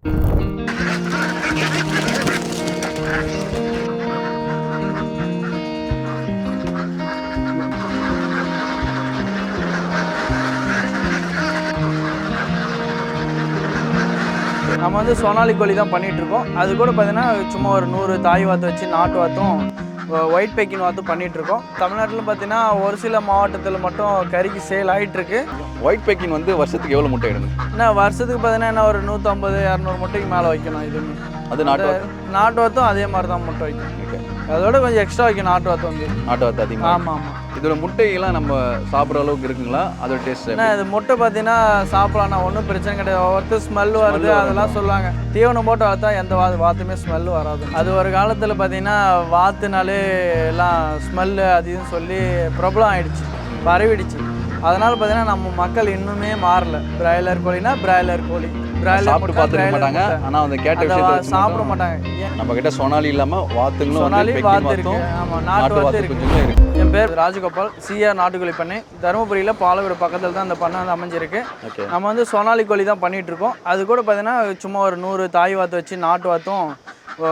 நம்ம வந்து சோனாலி கோழி தான் பண்ணிகிட்ருக்கோம் இருக்கோம் அது கூட பார்த்தீங்கன்னா சும்மா ஒரு நூறு தாய் வாத்து வச்சு நாட்டு வாத்தும் ஒயிட் பெக்கின் வாத்தும் பண்ணிட்டு இருக்கோம் தமிழ்நாட்டில் பார்த்தீங்கன்னா ஒரு சில மாவட்டத்தில் மட்டும் கறிக்கு சேல் ஆயிட்டு இருக்கு ஒயிட் பேக்கிங் வந்து வருஷத்துக்கு எவ்வளோ முட்டை இடுங்க என்ன வருஷத்துக்கு பார்த்தீங்கன்னா என்ன ஒரு நூற்றம்பது இரநூறு முட்டைக்கு மேலே வைக்கணும். இதுவுமே அது நாட்டு நாட்டு அதே மாதிரி தான் முட்டை வைக்கணும். அதோட கொஞ்சம் எக்ஸ்ட்ரா வைக்கணும் நாட்டு வாத்து வந்து. நாட்டு வாத்து அதிகமாக ஆமாம் ஆமாம். இதோட முட்டையெல்லாம் நம்ம சாப்பிட்ற அளவுக்கு இருக்குங்களா? அதோட டேஸ்ட் என்ன இது முட்டை பார்த்தீங்கன்னா சாப்பிடலாம் ஒன்றும் பிரச்சனை கிடையாது. ஒவ்வொருத்தர் ஸ்மெல் வருது அதெல்லாம் சொல்லுவாங்க. தீவனம் போட்டு வளர்த்தா எந்த வா வாத்துமே ஸ்மெல் வராது. அது ஒரு காலத்தில் பார்த்தீங்கன்னா வாத்துனாலே எல்லாம் ஸ்மெல்லு அது இதுன்னு சொல்லி ப்ராப்ளம் ஆயிடுச்சு. பரவிடுச்சு. அதனால பார்த்தீங்கன்னா நம்ம மக்கள் இன்னுமே மாறல. பிராய்லர் கோழினா பிராய்லர் கோழி. சாப்பிட்டு பார்த்துருக்க மாட்டாங்க. ஆனால் அந்த கேட்ட விஷயத்தை சாப்பிட மாட்டாங்க. நம்ம கிட்ட சொனாலி இல்லாமல் வாத்துங்களும் சொனாலி வந்து வாத்து இருக்கு. ஆமாம் நாட்டு வாத்து குஞ்சுங்களும் இருக்கு. என் பேர் ராஜகோபால். சிஆர் நாட்டுக்கோழி பண்ணை. தருமபுரியில் பாலவீடு பக்கத்தில் தான் இந்த பண்ணை வந்து அமைஞ்சிருக்கு. நம்ம வந்து சோனாலி கோழி தான் பண்ணிட்டு இருக்கோம். அது கூட பார்த்தீங்கன்னா சும்மா ஒரு நூறு தாய் வாத்து வச்சு நாட்டு வாத்தும்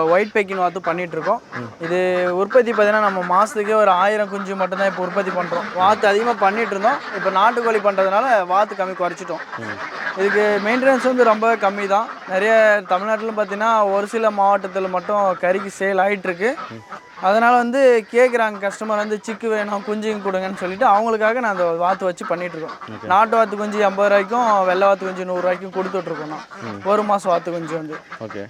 ஒயிட் பெக்கின் வாத்தும் பண்ணிட்டு இருக்கோம் இது உற்பத்தி பார்த்தீங்கன்னா நம்ம மாதத்துக்கே ஒரு ஆயிரம் குஞ்சு மட்டும்தான் இப்போ உற்பத்தி பண்ணுறோம் வாத்து அதிகமாக பண்ணிட்டு இருந்தோம் இப்போ நாட்டுக்கோழி பண்ணுறதுனால வாத்து கம்மி குறைச்சிட்டோம். இதுக்கு மெயின்டெனன்ஸ் வந்து ரொம்ப கம்மி தான் நிறைய தமிழ்நாட்டில் பார்த்தீங்கன்னா ஒரு சில மாவட்டத்தில் மட்டும் கறிக்கு சேல் ஆயிட்டு இருக்கு அதனால் வந்து கேட்குறாங்க கஸ்டமர் வந்து சிக்கு வேணும் குஞ்சுங்க கொடுங்கன்னு சொல்லிட்டு அவங்களுக்காக நான் அந்த வாத்து வச்சு பண்ணிட்டு இருக்கோம் நாட்டு வாத்து குஞ்சு எண்பது ரூபாய்க்கும் வெள்ளை வாத்து குஞ்சு நூறுரூவாய்க்கும் கொடுத்துட்ருக்கோம் நான். ஒரு மாதம் வாத்து குஞ்சு வந்து. ஓகே.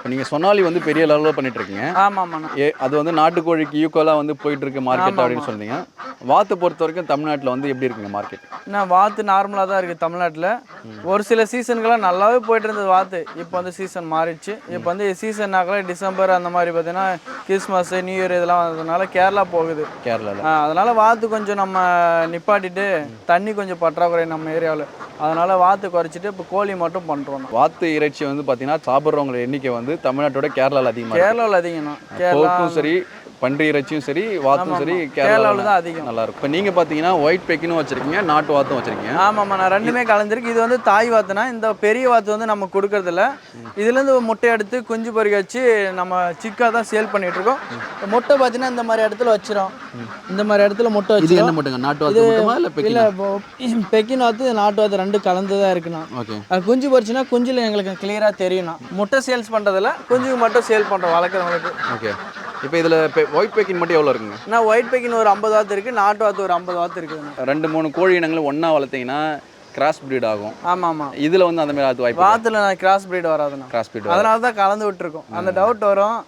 இப்போ நீங்கள் சொனாலி வந்து பெரிய லெவலில் பண்ணிட்டு இருக்கீங்க ஆமாம் ஏ அது வந்து நாட்டுக்கோழிக்கு ஈக்குவலாக வந்து போயிட்டு இருக்கு மார்க்கெட் அப்படின்னு சொன்னீங்க. வாத்தை பொறுத்த வரைக்கும் தமிழ்நாட்டில் வந்து எப்படி இருக்குங்க மார்க்கெட் என்ன வாத்து நார்மலாக தான் இருக்குது தமிழ்நாட்டில். ஒரு சில சீசனுக்கெல்லாம் நல்லாவே போயிட்டு இருந்தது வாத்து. இப்போ வந்து சீசன் மாறிடுச்சு. இப்போ வந்து சீசன்னாக்கல டிசம்பர் அந்த மாதிரி பார்த்தீங்கன்னா கிறிஸ்மஸ் நியூ இயர் இதெல்லாம் வந்ததுனால கேரளா போகுது. கேரளாவில் ஆ, அதனால வாத்து கொஞ்சம் நம்ம நிப்பாட்டிட்டு தண்ணி கொஞ்சம் பற்றாக்குறை நம்ம ஏரியாவில். அதனால வாத்து குறைச்சிட்டு இப்போ கோழி மட்டும் பண்ணுறோம் வாத்து இறைச்சி வந்து பார்த்தீங்கன்னா சாப்பிட்றவங்க எண்ணிக்கை வந்து தமிழ்நாட்டோட கேரளாவில் அதிகமாக. கேரளாவில் அதிகம்ண்ணா கேரளா போர்க்கும் சரி பன்றி இறைச்சியும் சரி வாத்தும் சரி கேரளாவில் தான் அதிகம். நல்லா இருக்கும் இப்போ நீங்கள் பார்த்தீங்கன்னா ஒயிட் பெக்கினும் வச்சிருக்கீங்க நாட்டு வாத்தும் வச்சிருக்கீங்க. ஆமாம்மா நான் ரெண்டுமே கலந்துருக்கு. இது வந்து தாய் வாத்துனா இந்த பெரிய வாத்து வந்து நம்ம கொடுக்கறதில்ல. இதுலேருந்து முட்டை எடுத்து குஞ்சு பொறிக்க வச்சு நம்ம சிக்காக தான் சேல் பண்ணிட்டு இருக்கோம் முட்டை பார்த்தீங்கன்னா இந்த மாதிரி இடத்துல வச்சிரும். இந்த மாதிரி இடத்துல முட்டை வச்சிரும் என்ன மட்டுங்க? நாட்டு வாத்து இல்லை இல்லை பெக்கினா வாத்து நாட்டு வாத்து ரெண்டு கலந்து தான் இருக்குண்ணா. ஓகே. குஞ்சு பொறிச்சுன்னா குஞ்சில் எங்களுக்கு கிளியராக தெரியும்ண்ணா. முட்டை சேல்ஸ் பண்ணுறதில்ல குஞ்சுக்கு மட்டும் சேல் பண்ணுறோம் வளர்க்குறவங்களுக்கு. ஓகே. இப்போ இதில் ஒயிட் பெக்கின் மட்டும் எவ்வளோ இருக்குங்க? நான் ஒயிட் பெக்கின் ஒரு ஐம்பது வாத்து இருக்குது நாட்டு வாத்து ஒரு ஐம்பது வாத்து இருக்குதுண்ணா ரெண்டு மூணு கோழி இனங்களும் ஒன்றா வளர்த்தீங்கன்னா கிராஸ் breed ஆகும். ஆமாம். ஆமாம் இதில் வந்து அந்த மாதிரி அது வாய்ப்பு வாத்துல நான் கிராஸ் பிரீட் வராதுண்ணா. கிராஸ் breed அதனால தான் கலந்து விட்டுருக்கோம். அந்த டவுட் வரும்.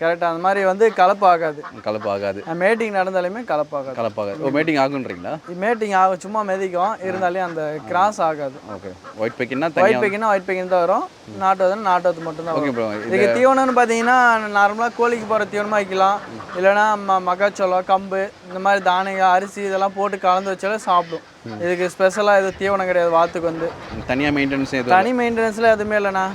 கரெக்டாக அந்த மாதிரி வந்து கலப்பாகாது. கலப்பு ஆகாது மேட்டிங் நடந்தாலுமே கலப்பாகாது. கலப்பாகாது. ஓ மீட்டிங் ஆகுன்றீங்களா? மேட்டிங் ஆகும் சும்மா மிதிக்கும். இருந்தாலே அந்த கிராஸ் ஆகாது. ஓகே ஒயிட் பெக்கின்னா ஒயிட் தனியாக பெக்கினா ஒயிட் பெக்கின் தான் வரும். நாட்டு நாட்டு வந்து மட்டும்தான் ஓகே இதுக்கு தீவனம்னு பார்த்தீங்கன்னா நார்மலாக கோழிக்கு போகிற தீவனமாக வைக்கலாம். இல்லைன்னா ம மக்காச்சோளம் கம்பு இந்த மாதிரி தானியம் அரிசி இதெல்லாம் போட்டு கலந்து வச்சாலே சாப்பிடும். இதுக்கு ஸ்பெஷலாக எதுவும் தீவனம் கிடையாது வாத்துக்கு வந்து. தனியாக மெயின்டெனன்ஸ் எதுவும் தனி மெயின்டெனன்ஸில் எதுவுமே இல்லைண்ணா.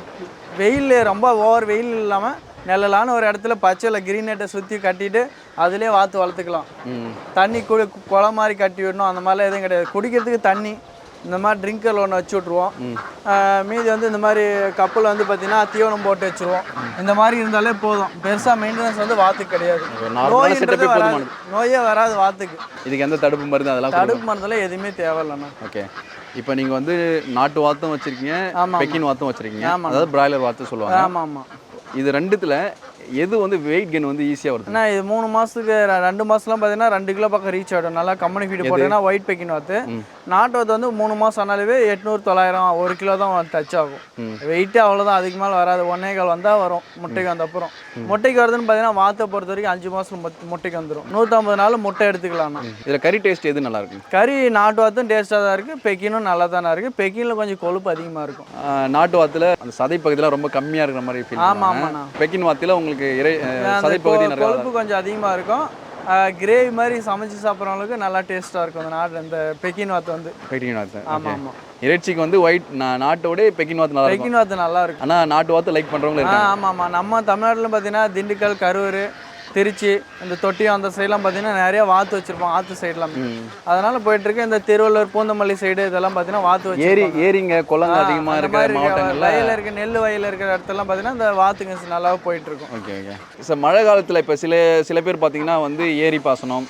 வெயில் ரொம்ப ஓவர் வெயில் இல்லாமல் நிழலான ஒரு இடத்துல பச்சையில் கிரீன் நெட்டை சுற்றி கட்டிட்டு அதிலே வாத்து வளர்த்துக்கலாம். தண்ணி குடி குளம் மாதிரி கட்டி விடணும் அந்த மாதிரிலாம் எதுவும் கிடையாது. குடிக்கிறதுக்கு தண்ணி. இந்த மாதிரி ட்ரிங்கர் ஒன்று வச்சு விட்ருவோம் மீதி வந்து இந்த மாதிரி கப்பில் வந்து பார்த்தீங்கன்னா தீவனம் போட்டு வச்சுருவோம். இந்த மாதிரி இருந்தாலே போதும். பெருசாக மெயின்டெனன்ஸ் வந்து வாத்துக்கு கிடையாது. நோயின்றது வராது. நோயே வராது வாத்துக்கு. இதுக்கு எந்த தடுப்பு மருந்து அதெல்லாம். தடுப்பு மருந்தெல்லாம் எதுவுமே தேவையில்லைண்ணா. ஓகே. இப்போ நீங்கள் வந்து நாட்டு வாத்தும் வச்சிருக்கீங்க. பெக்கின் வாத்தும் வச்சிருக்கீங்க. அதாவது பிராய்லர் வாத்து சொல்லுவாங்க. ஆமாம் ஆமாம் இது ரெண்டுத்துல எது வந்து வெயிட் கெயின் வந்து ஈஸியாக வருது? அண்ணா இது மூணு மாதத்துக்கு ரெண்டு மாதம்லாம் பார்த்தீங்கன்னா ரெண்டு கிலோ பக்கம் ரீச் ஆகிடும் நல்லா கம்பெனி ஃபீடு போட்டீங்கன்னா ஒயிட் பெக்கின் வாத்து நாட்டு வாத்து வந்து மூணு மாதம் ஆனாலே எட்நூறு தொள்ளாயிரம் ஒரு கிலோ தான் டச் ஆகும். வெயிட்டே அவ்வளோதான் அதுக்கு மேலே வராது. ஒன்னே கால் வந்தால் வரும் முட்டைக்கு வந்த அப்புறம் முட்டைக்கு வருதுன்னு பார்த்தீங்கன்னா வாத்தை பொறுத்த வரைக்கும் அஞ்சு மாதம் முட்டைக்கு வந்துடும் நூற்றம்பது நாள் முட்டை எடுத்துக்கலாம்ண்ணா இதில் கறி டேஸ்ட் எது நல்லா இருக்கும் கறி நாட்டு வாத்தும் டேஸ்ட்டாக தான் இருக்குது பெக்கினும் நல்லா தானே இருக்குது பெக்கினில் கொஞ்சம் கொழுப்பு அதிகமாக இருக்கும். நாட்டு வாத்துல அந்த சதை பகுதியில் ரொம்ப கம்மியாக இருக்கிற மாதிரி ஃபீல் ஆமா, ஆமாண்ணா. பெக்கின் வாத்துல உங்களுக்கு இறை ஆஹ் அந்த சதை கொ- பகுதி நிறைய கொழுப்பு கொஞ்சம் அதிகமாக இருக்கும். கிரேவி மாதிரி சமைச்சு சாப்பிட்றவங்களுக்கு நல்லா டேஸ்ட்டாக இருக்கும் அந்த நாட்டு இந்த பெக்கின் வாத்து வந்து. பெக்கின் வாத்து ஆமாம் ஆமாம் இறைச்சிக்கு வந்து ஒயிட் நாட்டோட பெக்கின் வாத்து நல்லா பெக்கின் வாத்து நல்லா இருக்கும். ஆனா நாட்டு வாத்து லைக் இருக்காங்க. ஆமாம் ஆமாம் நம்ம தமிழ்நாட்டில் பார்த்தீங்கன்னா திண்டுக்கல் கரூர் திருச்சி இந்த தொட்டியம் அந்த சைட்லாம் பார்த்தீங்கன்னா நிறைய வாத்து வச்சிருப்பாங்க ஆத்து சைட்லாம். அதனால போயிட்டு இருக்கு இந்த திருவள்ளூர் பூந்தமல்லி சைடு இதெல்லாம் பார்த்தீங்கன்னா வாத்து வச்சு ஏரி ஏரிங்க குளங்க அதிகமாக இருக்கிற மாவட்டங்கள்ல. வயல் இருக்க நெல் வயல் இருக்கிற இடத்துலலாம் பார்த்தீங்கன்னா இந்த வாத்துங்க நல்லாவே போயிட்டு இருக்கும். Okay okay. சார் மழை காலத்தில் இப்போ சில சில பேர் பார்த்தீங்கன்னா வந்து ஏரி பாசனம்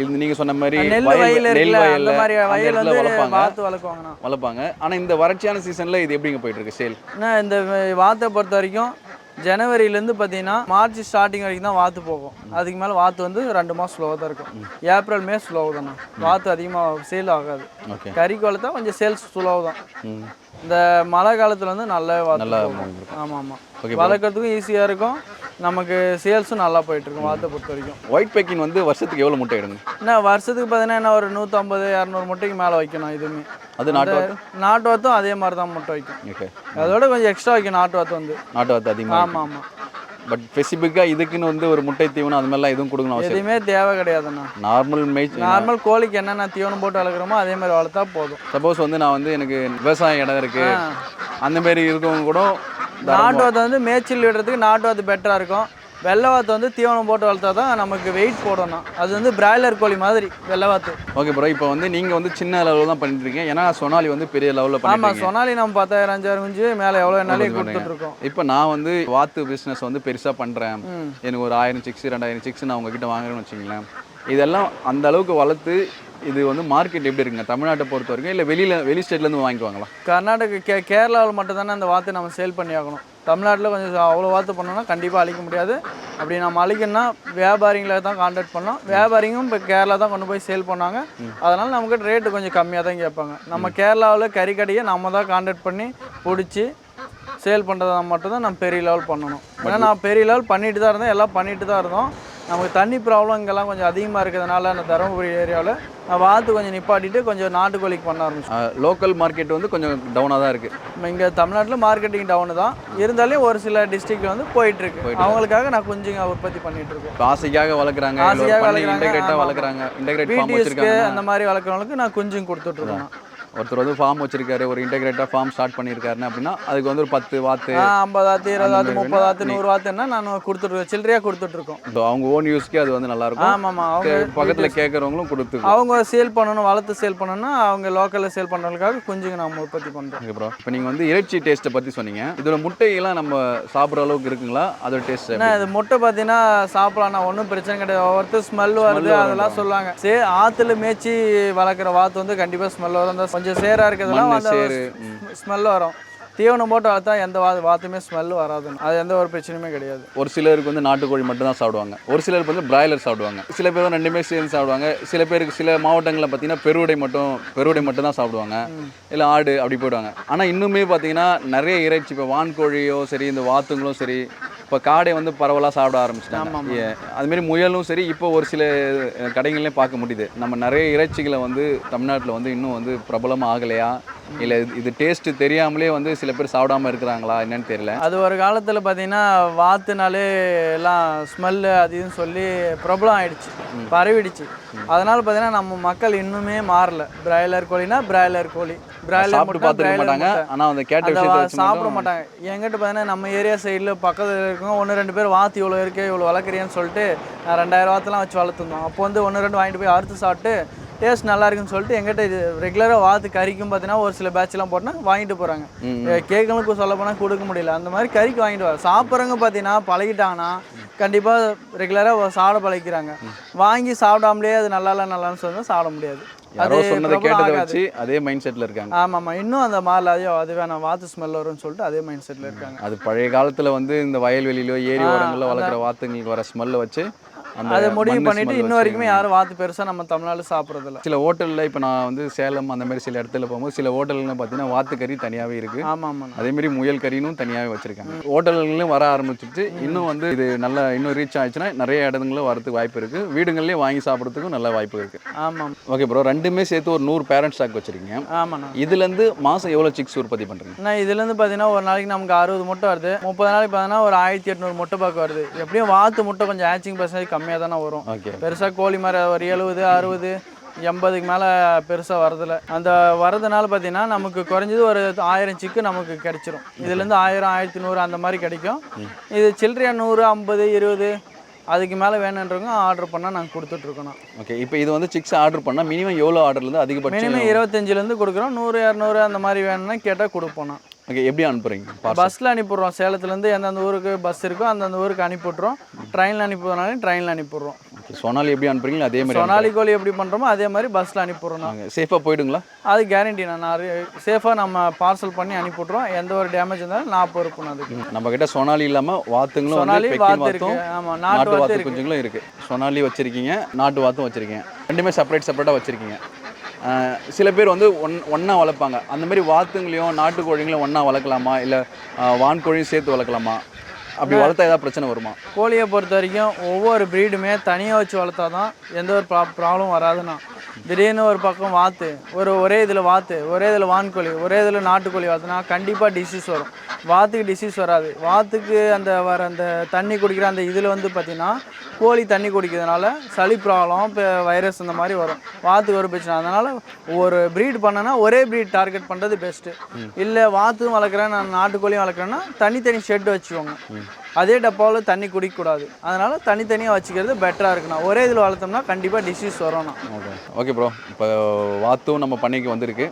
இது நீங்கள் சொன்ன மாதிரி நெல் வயல் நெல் வயல்ல வயல் வளர்ப்பாங்க. வாத்து வளர்க்குவாங்கண்ணா. வளர்ப்பாங்க. ஆனால் இந்த வறட்சியான சீசனில் இது எப்படிங்க போயிட்டு இருக்கு? சேல். இந்த வாத்தை பொறுத்த வரைக்கும் ஜனவரியிலேருந்து பார்த்தீங்கன்னா மார்ச் ஸ்டார்டிங் வரைக்கும் தான் வாத்து போகும். அதுக்கு மேலே வாத்து வந்து ரெண்டு மாதம் ஸ்லோவாக தான் இருக்கும். ஏப்ரல் மே ஸ்லோவாக தானே? வாத்து அதிகமாக சேல் ஆகாது. கறிக்கு வளர்த்தா கொஞ்சம் சேல்ஸ் ஸ்லோவாக தான். இந்த மழை காலத்தில் வந்து நல்ல வாத்து. ஆமாம் ஆமாம் வளர்க்குறதுக்கும் ஈஸியாக இருக்கும். நமக்கு சேல்ஸும் நல்லா போயிட்டு இருக்கும் வாத்தை பொறுத்த வரைக்கும். ஒயிட் பேக்கிங் வந்து வருஷத்துக்கு எவ்வளோ முட்டை எடுங்க? என்ன வருஷத்துக்கு பார்த்தீங்கன்னா என்ன ஒரு நூற்றம்பது இரநூறு முட்டைக்கு மேலே வைக்கணும் இதுவுமே. அது நாட்டு வாத்து நாட்டு வாத்தும் அதே மாதிரி தான் முட்டை வைக்கும். ஓகே அதோட கொஞ்சம் எக்ஸ்ட்ரா வைக்கும் நாட்டு வாத்து வந்து நாட்டு வாத்து அதிகமாக ஆமாம் ஆமாம் பட் ஸ்பெசிஃபிக்காக இதுக்குன்னு வந்து ஒரு முட்டை தீவனம் அது மாதிரிலாம் எதுவும் கொடுக்கணும் எதுவுமே தேவை கிடையாதுண்ணா. நார்மல் மேய்ச் நார்மல் கோழிக்கு என்னென்ன தீவனம் போட்டு வளர்க்குறோமோ அதே மாதிரி வளர்த்தா போதும். சப்போஸ் வந்து நான் வந்து எனக்கு விவசாய இடம் இருக்கு. அந்த மாதிரி இருக்கவங்க கூட நாட்டு வாத்து வந்து மேய்ச்சல் விடுறதுக்கு நாட்டு வாத்து பெட்டராக இருக்கும். வெள்ளை வாத்து வந்து தீவனம் போட்டு வளர்த்தா தான் நமக்கு வெயிட் போடணும் அது வந்து பிராய்லர் கோழி மாதிரி வெள்ளை வாத்து ஓகே ப்ரோ இப்போ வந்து நீங்கள் வந்து சின்ன லெவலில் தான் பண்ணிட்டு இருக்கீங்க ஏன்னா சோனாலி வந்து பெரிய லெவலில் ஆமாம் சொனாலி நம்ம பத்தாயிரம் அஞ்சாயிரம் குஞ்சு மேலே எவ்வளோ என்னாலே கொடுத்துட்ருக்கோம் இப்போ நான் வந்து வாத்து பிஸ்னஸ் வந்து பெருசாக பண்ணுறேன். எனக்கு ஒரு ஆயிரம் சிக்ஸ் ரெண்டாயிரம் சிக்ஸ் நான் உங்ககிட்ட வாங்குறேன்னு வச்சுங்களேன் இதெல்லாம் அந்த அளவுக்கு வளர்த்து இது வந்து மார்க்கெட் எப்படி இருக்குங்க? தமிழ்நாட்டை பொறுத்த வரைக்கும் இல்லை வெளியில் வெளி ஸ்டேட்லேருந்து வாங்கிக்குவாங்களா கர்நாடகா கே கேரளாவில் மட்டும் தானே அந்த வாத்து நம்ம சேல் பண்ணி ஆகணும். தமிழ்நாட்டில் கொஞ்சம் அவ்வளோ வாத்து பண்ணோம்னா கண்டிப்பாக அழிக்க முடியாது. அப்படி நம்ம அழிக்கணும்னா வியாபாரிங்களை தான் காண்டாக்ட் பண்ணோம் வியாபாரிங்களும் இப்போ கேரளா தான் கொண்டு போய் சேல் பண்ணாங்க. அதனால் நமக்கு ரேட்டு கொஞ்சம் கம்மியாக தான் கேட்பாங்க. நம்ம கேரளாவில் கறிக்கடையை நம்ம தான் காண்டாக்ட் பண்ணி பிடிச்சி சேல் பண்ணுறதா மட்டும்தான் நம்ம பெரிய லெவல் பண்ணணும். ஏன்னா நான் பெரிய லெவல் பண்ணிட்டு தான் இருந்தேன். எல்லாம் பண்ணிட்டு தான் இருந்தோம். நமக்கு தண்ணி ப்ராப்ளம் இங்கெல்லாம் கொஞ்சம் அதிகமாக இருக்கிறதுனால அந்த தருமபுரி ஏரியாவில் நான் வாத்து கொஞ்சம் நிப்பாட்டிட்டு கொஞ்சம் நாட்டுக்கோழிக்கு பண்ண ஆரம்பிச்சோம். லோக்கல் மார்க்கெட் வந்து கொஞ்சம் டவுனாக தான் இருக்குது நம்ம இங்கே தமிழ்நாட்டில் மார்க்கெட்டிங் டவுனு தான். இருந்தாலும் ஒரு சில டிஸ்ட்ரிக்ட்ல வந்து போயிட்டு இருக்கு. அவங்களுக்காக நான் குஞ்சுங்க உற்பத்தி பண்ணிட்டு இருக்கோம். இப்போ ஆசைக்காக வளர்க்குறாங்க ஆசைக்காக வளர்க்குறாங்க, இன்டெகிரேட்டாக. வளர்க்குறாங்க இன்டெகிரேட் அந்த மாதிரி வளர்க்குறவங்களுக்கு நான் குஞ்சுங்க கொடுத்துட்டு இருக்கேன் நான். ஒருத்தர் வந்து ஃபார்ம் வச்சிருக்காரு ஒரு இன்டெகிரேட்டாக ஃபார்ம் ஸ்டார்ட் பண்ணியிருக்காருன்னு அப்படின்னா அதுக்கு வந்து ஒரு பத்து வாத்து ஆ, ஐம்பதாத்து இருபதாத்து முப்பதாத்து நூறு வாத்துன்னா நான் கொடுத்துட்டு சில்லறையாக கொடுத்துட்டு இருக்கோம் So, அவங்க ஓன் யூஸ்க்கே அது வந்து நல்லா இருக்கும் ஆமாம்மா அவங்க பக்கத்தில் கேட்குறவங்களும் கொடுத்து அவங்க சேல் பண்ணணும் வளர்த்து சேல் பண்ணணும்னா அவங்க லோக்கலில் சேல் பண்ணுறதுக்காக குஞ்சுங்க நம்ம உற்பத்தி பண்ணுறோம் ஓகே ப்ரோ இப்போ நீங்கள் வந்து இறைச்சி டேஸ்ட்டை பற்றி சொன்னீங்க. இதோட முட்டையெல்லாம் நம்ம சாப்பிட்ற அளவுக்கு இருக்குங்களா? அதோட டேஸ்ட் ஏன்னா இது முட்டை பார்த்தீங்கன்னா சாப்பிடலாம். ஒன்றும் பிரச்சனை கிடையாது. ஒவ்வொருத்தர் ஸ்மெல் வருது அதெல்லாம் சொல்லுவாங்க. சே ஆற்றுல மேய்ச்சி வளர்க்குற வாத்து வந்து கண்டிப்பாக ஸ்மெல் வரும் அந்த கொஞ்சம் சேராக இருக்கிறதெல்லாம் மண்ணு, அந்த ஸ்மெல் வரும். தீவனம் போட்டு வளர்த்தா எந்த வா வாத்துமே ஸ்மெல் வராது அது எந்த ஒரு பிரச்சனையுமே கிடையாது. ஒரு சிலருக்கு வந்து நாட்டுக்கோழி மட்டும் தான் சாப்பிடுவாங்க. ஒரு சிலருக்கு வந்து பிராய்லர் சாப்பிடுவாங்க. சில பேர் வந்து ரெண்டுமே சேர்ந்து சாப்பிடுவாங்க. சில பேருக்கு சில மாவட்டங்களில் பார்த்தீங்கன்னா பெருவுடை மட்டும் பெருவுடை மட்டும் தான் சாப்பிடுவாங்க. இல்லை ஆடு அப்படி போயிடுவாங்க. ஆனால் இன்னுமே பார்த்தீங்கன்னா நிறைய இறைச்சி இப்போ வான்கோழியோ சரி இந்த வாத்துங்களும் சரி இப்போ காடை வந்து பரவலாக சாப்பிட ஆரம்பிச்சிட்டாங்க. அதுமாரி முயலும் சரி இப்போ ஒரு சில கடைகள்லையும் பார்க்க முடியுது. நம்ம நிறைய இறைச்சிகளை வந்து தமிழ்நாட்டில் வந்து இன்னும் வந்து பிரபலமாக ஆகலையா? இல்லை இது டேஸ்ட்டு தெரியாமலே வந்து சில பேர் சாப்பிடாம இருக்கிறாங்களா? என்னன்னு தெரியல. அது ஒரு காலத்தில் பார்த்தீங்கன்னா வாத்துனாலே எல்லாம் ஸ்மெல்லு அது இதுன்னு சொல்லி ப்ராப்ளம் ஆயிடுச்சு பரவிடுச்சு. அதனால பார்த்தீங்கன்னா நம்ம மக்கள் இன்னுமே மாறல. பிராய்லர் கோழினா பிராய்லர் கோழி. பிராய்லர் சாப்பிட்டு முட்டை பார்த்துருக்க பிராய்லர் மாட்டாங்க. முட்டை. ஆனால் அந்த கேட்ட சாப்பிட மட்டும் மாட்டாங்க. எங்கிட்ட பார்த்தீங்கன்னா நம்ம ஏரியா சைடில் பக்கத்தில் இருக்கவங்க ஒன்று ரெண்டு பேர் வாத்து இவ்வளோ இருக்கு இவ்வளோ வளர்க்குறியான்னு சொல்லிட்டு நான் ரெண்டாயிரம் வாத்துலாம் வச்சு வளர்த்துருந்தோம். அப்போ வந்து ஒன்று ரெண்டு வாங்கிட்டு போய் அறுத்து சாப்பிட்டு டேஸ்ட் நல்லா இருக்குன்னு சொல்லிட்டு எங்கிட்ட இது ரெகுலராக வாத்து கறிக்கும் பார்த்தீங்கன்னா ஒரு சில பேட்ச்லாம் போட்டோன்னா வாங்கிட்டு போகிறாங்க ம். கேட்கலுக்கு சொல்ல போனால் கொடுக்க முடியல. அந்த மாதிரி கறிக்கு வாங்கிட்டு வர சாப்பிட்றவங்க பார்த்தீங்கன்னா பழகிட்டாங்கன்னா கண்டிப்பாக ரெகுலராக சாப்பிட பழகிக்கிறாங்க. வாங்கி சாப்பிடாமலே அது நல்லா இல்லை நல்லான்னு சொன்னால் சாப்பிட முடியாது. யாரோ சொன்னதை கேட்டதை. வச்சு அதே மைண்ட் செட்டில் இருக்காங்க. ஆமாம்மா. இன்னும் அந்த மாரில் ஐயோ அது வேணாம் வாத்து ஸ்மெல் வரும்னு சொல்லிட்டு அதே மைண்ட் செட்டில் இருக்காங்க. அது பழைய காலத்துல வந்து இந்த வயல்வெளியிலோ ஏரி ஓரங்களில் வளர்க்குற வாத்துங்களுக்கு வர ஸ்மெல்லை வச்சு அதை முடிவு பண்ணிட்டு இன்ன வரைக்குமே யாரும் வாத்து பெருசாக நம்ம தமிழ்நாடு சாப்பிட்றதில்ல. சில ஹோட்டலில் இப்போ நான் வந்து சேலம் அந்த மாதிரி சில இடத்துல போகும்போது சில ஹோட்டல்கள் பார்த்தீங்கன்னா வாத்து கறி தனியாகவே இருக்கு ஆமாம் ஆமாம் அதே மாதிரி முயல் கறினும் தனியாகவே வச்சிருக்காங்க. ஹோட்டல்களும் வர ஆரம்பிச்சிட்டு இன்னும் வந்து இது நல்லா இன்னும் ரீச் ஆயிடுச்சுன்னா நிறைய இடங்களும் வரதுக்கு வாய்ப்பு இருக்கு. வீடுகள்லேயும் வாங்கி சாப்பிட்றதுக்கும் நல்ல வாய்ப்பு இருக்கு. ஆமாம் ஓகே ப்ரோ ரெண்டுமே சேர்த்து ஒரு நூறு பேரண்ட் ஸ்டாக் வச்சிருக்கீங்க. ஆமாண்ணா. இதுலேருந்து மாதம் எவ்வளோ சிக்ஸ் உற்பத்தி பண்ணுறீங்க அண்ணா இதுலேருந்து பார்த்தீங்கன்னா ஒரு நாளைக்கு நமக்கு அறுபது முட்டை வருது. முப்பது நாளைக்கு பார்த்தீங்கன்னா ஒரு ஆயிரத்தி எட்நூறு முட்டை பாக்கு வருது. எப்படியும் வாத்து முட்டை கொஞ்சம் ஆச்சிங் பர்சன்டேஜ் கம்மியாக தானே வரும் பெருசாக கோழி மாதிரி ஒரு எழுபது அறுபது எண்பதுக்கு மேலே பெருசாக வரதில்ல. அந்த வரதுனால பார்த்தீங்கன்னா நமக்கு குறைஞ்சது ஒரு ஆயிரம் சிக்கு நமக்கு கிடைச்சிரும். இதுலேருந்து ஆயிரம் ஆயிரத்தி நூறு அந்த மாதிரி கிடைக்கும். இது சில்லறையா நூறு ஐம்பது இருபது அதுக்கு மேலே வேணுன்றவங்க ஆர்டர் பண்ணால் நாங்கள் கொடுத்துட்ருக்கோண்ணா ஓகே இப்போ இது வந்து சிக்ஸ் ஆர்டர் பண்ணால் மினிமம் எவ்வளோ ஆர்டர்லேருந்து அதிகபட்சம் மினிமம் இருபத்தஞ்சிலேருந்து கொடுக்குறோம். நூறு இரநூறு அந்த மாதிரி வேணும்னா கேட்டால் கொடுப்போண்ணா ஓகே எப்படி அனுப்புறீங்க? பார்சல் பஸ்ஸில் அனுப்பிடுறோம். சேலத்துலேருந்து எந்தெந்த ஊருக்கு பஸ் இருக்கோ அந்தந்த ஊருக்கு அனுப்பிவிட்றோம் ட்ரெயினில் அனுப்பிடுறனாலும் ட்ரெயினில் அனுப்பிடுறோம். ஓகே சோனாலி எப்படி அனுப்புறீங்களோ அதே மாதிரி சொனாலி கோழி எப்படி பண்ணுறோமோ அதே மாதிரி பஸ்ஸில் அனுப்பிடுறோம். நாங்கள் சேஃபாக போயிடுங்களா? அது கேரண்டி நான் சேஃபாக நம்ம பார்சல் பண்ணி அனுப்பிவிட்றோம் எந்த ஒரு டேமேஜ் இருந்தாலும் நான் அதுக்கு. நம்ம கிட்ட சோனாலி இல்லாமல் வாத்துங்களும் சொனாலி வாத்து இருக்கு. ஆமாம் நாட்டு வாத்து குஞ்சுங்களும் இருக்குது சொனாலி வச்சுருக்கீங்க நாட்டு வாத்தும் வச்சுருக்கீங்க. ரெண்டுமே செப்பரேட் செப்பரேட்டாக வச்சுருக்கீங்க. சில பேர் வந்து ஒன் ஒன்றா வளர்ப்பாங்க. அந்த மாதிரி வாத்துங்களையும் நாட்டு கோழிங்களையும் ஒன்றா வளர்க்கலாமா? இல்லை வான் கோழியும் சேர்த்து வளர்க்கலாமா? அப்படி வளர்த்தா ஏதாவது பிரச்சனை வருமா? கோழியை பொறுத்த வரைக்கும் ஒவ்வொரு ப்ரீடுமே தனியாக வச்சு வளர்த்தா தான் எந்த ஒரு ப்ரா ப்ராப்ளம் வராதுண்ணா திடீர்னு ஒரு பக்கம் வாத்து ஒரு ஒரே இதில் வாத்து ஒரே இதில் வான்கோழி ஒரே இதில் நாட்டுக்கோழி வாத்துனா கண்டிப்பாக டிசீஸ் வரும். வாத்துக்கு டிசீஸ் வராது. வாத்துக்கு அந்த வர அந்த தண்ணி குடிக்கிற அந்த இதில் வந்து பார்த்திங்கன்னா கோழி தண்ணி குடிக்கிறதுனால சளி ப்ராப்ளம் இப்போ வைரஸ் இந்த மாதிரி வரும். வாத்துக்கு ஒரு பிரச்சனை. அதனால் ஒரு ப்ரீட் பண்ணனா ஒரே ப்ரீட் டார்கெட் பண்ணுறது பெஸ்ட்டு இல்லை வாத்தும் வளர்க்குறேன் நான் நாட்டுக்கோழியும் வளர்க்குறேன்னா தனித்தனி ஷெட் வச்சுக்கோங்க. அதே டப்பாவில் தண்ணி குடிக்கக்கூடாது. அதனால் தனித்தனியாக வச்சுக்கிறது பெட்டராக இருக்குண்ணா ஒரே இதில் வளர்த்தோம்னா கண்டிப்பாக டிசீஸ் வரும்ண்ணா ஓகே ஓகே ப்ரோ இப்போ வாத்தும் நம்ம பண்ணிக்கு வந்திருக்கு.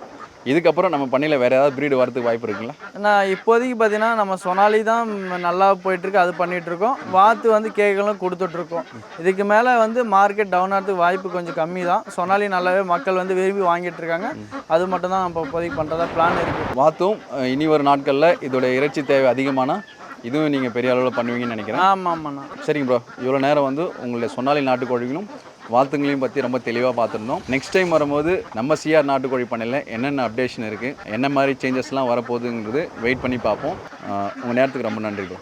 இதுக்கப்புறம் நம்ம பண்ணையில் வேறு ஏதாவது ப்ரீடு வரதுக்கு வாய்ப்பு இருக்குங்களா? நான் இப்போதைக்கு பார்த்தீங்கன்னா நம்ம சொனாலி தான் நல்லா போயிட்டுருக்கு அது பண்ணிட்டு இருக்கோம் வாத்து வந்து கேக்களும் கொடுத்துட்ருக்கோம் இதுக்கு மேலே வந்து மார்க்கெட் டவுன் ஆகிறதுக்கு வாய்ப்பு கொஞ்சம் கம்மி தான் சொனாலி நல்லாவே மக்கள் வந்து விரும்பி வாங்கிட்டு இருக்காங்க அது மட்டும் தான் நம்ம இப்போதைக்கு பண்ணுறதா பிளான் இருக்குது வாத்தும் இனி ஒரு நாட்களில் இதோட இறைச்சி தேவை அதிகமானால் இதுவும் நீங்கள் பெரிய அளவில் பண்ணுவீங்கன்னு நினைக்கிறேன். ஆமாம் ஆமாண்ணா சரிங்க ப்ரோ இவ்வளோ நேரம் வந்து உங்களுடைய சொன்னாலி நாட்டுக்கோழிகளும் வாத்துங்களையும் பற்றி ரொம்ப தெளிவாக பார்த்துருந்தோம். நெக்ஸ்ட் டைம் வரும்போது நம்ம சிஆர் நாட்டுக்கோழி பண்ணையில் என்னென்ன அப்டேஷன் இருக்குது என்ன மாதிரி சேஞ்சஸ்லாம் வரப்போகுதுங்கிறது வெயிட் பண்ணி பார்ப்போம். உங்கள் நேரத்துக்கு ரொம்ப நன்றி ப்ரோ